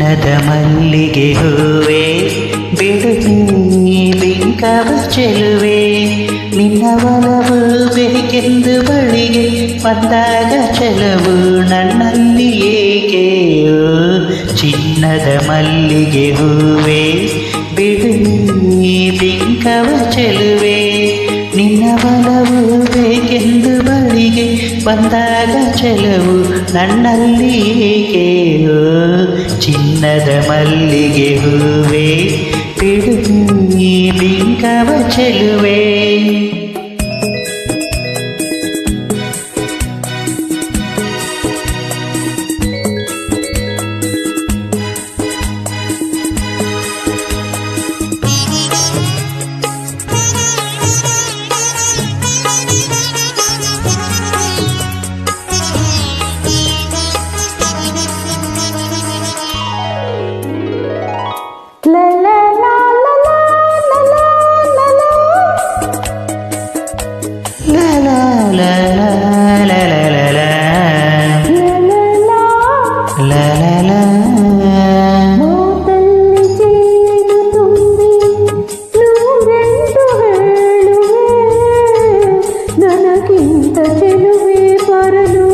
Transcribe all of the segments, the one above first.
ಚಿನ್ನದ ಮಲ್ಲಿಗೆ ಹೂವೆ ಬಿಂಕವ ಚೆಲುವೆ. ನಿನ್ನ ಒಲವು ಬೇಕೆಂದು ಬಳಿಗೆ ಬಂದಾಗ ಚೆಲವು ನನ್ನಲ್ಲಿ ಏಕೆ? ಚಿನ್ನದ ಮಲ್ಲಿಗೆ ಹೂವೆ ಬಿಂಕವ ಚೆಲುವೆ. ನಿನ್ನ ಒಲವು ಬೇಕೆಂದು ಬಂದಾಗ ಚೆಲವು ನನ್ನಲ್ಲಿ ಏಕೆ ಚಿನ್ನದ ಮಲ್ಲಿಗೆ ಹೂವೆ ನನಗಿಂತ ಚೆಲುವೆ ಬರಲು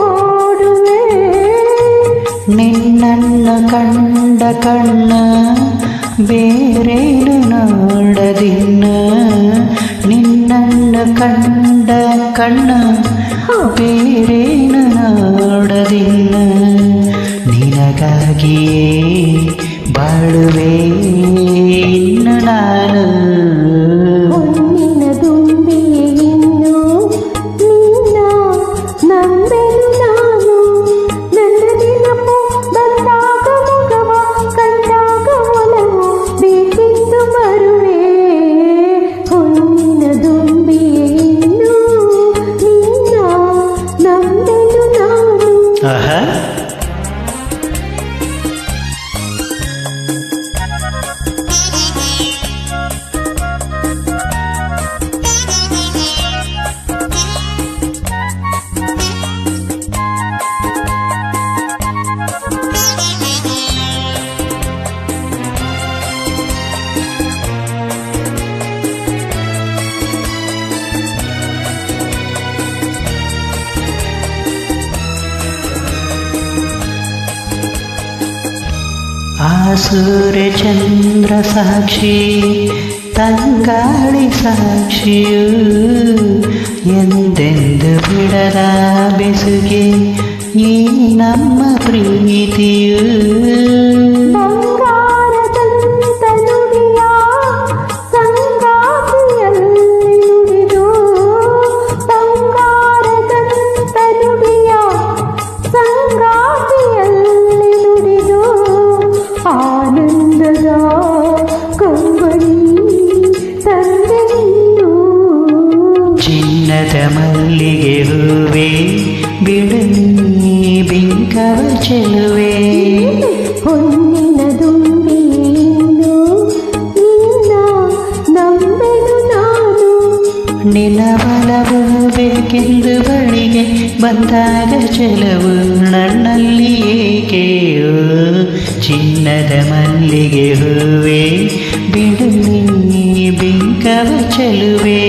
ಓಡುವೆ. ನಿನ್ನನ್ನು ಕಂಡ ಕಣ್ಣ ಬೇರೇನು ನೋಡದಿನ್ನ. ನಿನ್ನನ್ನು ಕಂಡ ಕಣ್ಣ ಬೇರೇನು ನೋಡದಿನ್ನ. ನಿನಗಾಗಿಯೇ ಬಾಳುವೆ ಆ ಸೂರ್ಯ ಚಂದ್ರ ಸಾಕ್ಷಿ ತಂಗಾಳಿ ಸಾಕ್ಷಿಯು ಎಂದೆಂದು ಬಿಡದ ಬೆಸುಗೆ ಈ ನಮ್ಮ ಪ್ರೀತಿಯು ಚಿನ್ನದ ಮಲ್ಲಿಗೆ ಹೂವೆ ಬಿಡು ಬಿಂಕವ ಚೆಲುವೆ. ಹೊನ್ನಿನ ದುಂಬಿಯನ್ನು ನಂಬೆನು ನಾನು ನಿನ್ನ ಬಲವು ಬೇಕೆಂದು ಬಳಿಗೆ ಬಂದಾಗ ಚೆಲವು ನನ್ನಲ್ಲಿ ಏಕೆ? ಚಿನ್ನದ ಮಲ್ಲಿಗೆ ಹೂವೆ ಬಿಡು ಬಿಂಕವ ಚೆಲುವೆ.